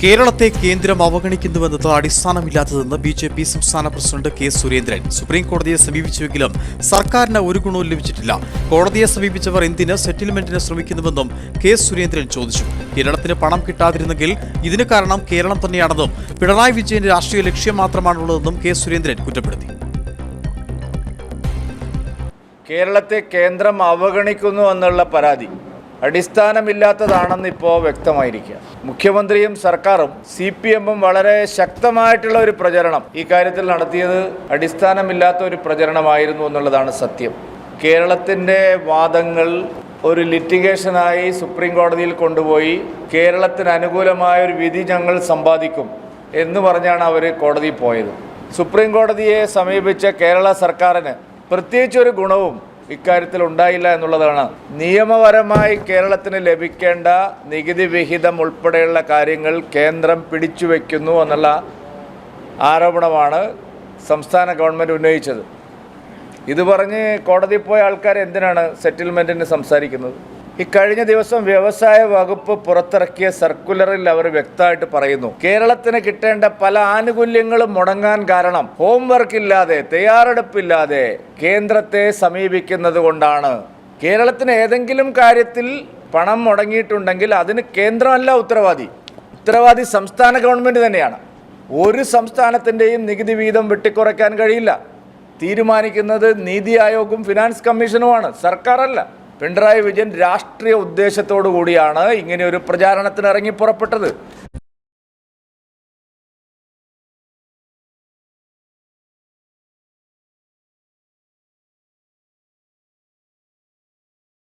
കേരളത്തെ കേന്ദ്രം അവഗണിക്കുന്നുവെന്നത് അടിസ്ഥാനമില്ലാത്തതെന്ന് ബി ജെ പി സംസ്ഥാന പ്രസിഡന്റ് കെ സുരേന്ദ്രൻ. സുപ്രീം കോടതിയെ സമീപിച്ചുവെങ്കിലും സർക്കാരിന് ഒരു ഗുണവും ലഭിച്ചിട്ടില്ല. കോടതിയെ സമീപിച്ചവർ എന്തിന് സെറ്റിൽമെന്റിന് ശ്രമിക്കുന്നുവെന്നും കെ സുരേന്ദ്രൻ ചോദിച്ചു. കേരളത്തിന് പണം കിട്ടാതിരുന്നെങ്കിൽ ഇതിന് കാരണം കേരളം തന്നെയാണെന്നും പിണറായി വിജയന്റെ രാഷ്ട്രീയ ലക്ഷ്യം മാത്രമാണുള്ളതെന്നും കെ സുരേന്ദ്രൻ കുറ്റപ്പെടുത്തി. കേരളത്തെ കേന്ദ്രം അവഗണിക്കുന്നു എന്നുള്ള പരാതി. അടിസ്ഥാനമില്ലാത്തതാണെന്ന് ഇപ്പോൾ വ്യക്തമായിരിക്കുക. മുഖ്യമന്ത്രിയും സർക്കാരും സി പി എമ്മും വളരെ ശക്തമായിട്ടുള്ള ഒരു പ്രചരണം ഈ കാര്യത്തിൽ നടത്തിയത് അടിസ്ഥാനമില്ലാത്ത ഒരു പ്രചരണമായിരുന്നു എന്നുള്ളതാണ് സത്യം. കേരളത്തിന്റെ വാദങ്ങൾ ഒരു ലിറ്റിഗേഷനായി സുപ്രീം കോടതിയിൽ കൊണ്ടുപോയി കേരളത്തിന് അനുകൂലമായ ഒരു വിധി ഞങ്ങൾ സമ്പാദിക്കും എന്ന് പറഞ്ഞാണ് അവർ കോടതിയിൽ പോയത്. സുപ്രീം കോടതിയെ സമീപിച്ച കേരള സർക്കാരിന് പ്രത്യേകിച്ചൊരു ഗുണവും ഇക്കാര്യത്തിൽ ഉണ്ടായില്ല എന്നുള്ളതാണ്. നിയമപരമായി കേരളത്തിന് ലഭിക്കേണ്ട നികുതി വിഹിതം ഉൾപ്പെടെയുള്ള കാര്യങ്ങൾ കേന്ദ്രം പിടിച്ചുവെക്കുന്നു എന്നുള്ള ആരോപണമാണ് സംസ്ഥാന ഗവൺമെന്റ് ഉന്നയിച്ചത്. ഇത് പറഞ്ഞ് കോടതിയിൽ പോയ ആൾക്കാർ എന്തിനാണ് സെറ്റിൽമെന്റിന് സംസാരിക്കുന്നത്? ഇക്കഴിഞ്ഞ ദിവസം വ്യവസായ വകുപ്പ് പുറത്തിറക്കിയ സർക്കുലറിൽ അവർ വ്യക്തമായിട്ട് പറയുന്നു കേരളത്തിന് കിട്ടേണ്ട പല ആനുകൂല്യങ്ങളും മുടങ്ങാൻ കാരണം ഹോംവർക്ക് ഇല്ലാതെ തയ്യാറെടുപ്പില്ലാതെ കേന്ദ്രത്തെ സമീപിക്കുന്നത് കൊണ്ടാണ്. കേരളത്തിന് ഏതെങ്കിലും കാര്യത്തിൽ പണം മുടങ്ങിയിട്ടുണ്ടെങ്കിൽ അതിന് കേന്ദ്രമല്ല ഉത്തരവാദി. ഉത്തരവാദി സംസ്ഥാന ഗവൺമെന്റ് തന്നെയാണ്. ഒരു സംസ്ഥാനത്തിന്റെയും നികുതി വീതം വെട്ടിക്കുറയ്ക്കാൻ കഴിയില്ല. തീരുമാനിക്കുന്നത് നീതി ആയോഗും ഫിനാൻസ് കമ്മീഷനുമാണ് സർക്കാരല്ല. പിണറായി വിജയൻ രാഷ്ട്രീയ ഉദ്ദേശത്തോടു കൂടിയാണ് ഇങ്ങനെ ഒരു പ്രചാരണത്തിന് ഇറങ്ങി പുറപ്പെട്ടത്.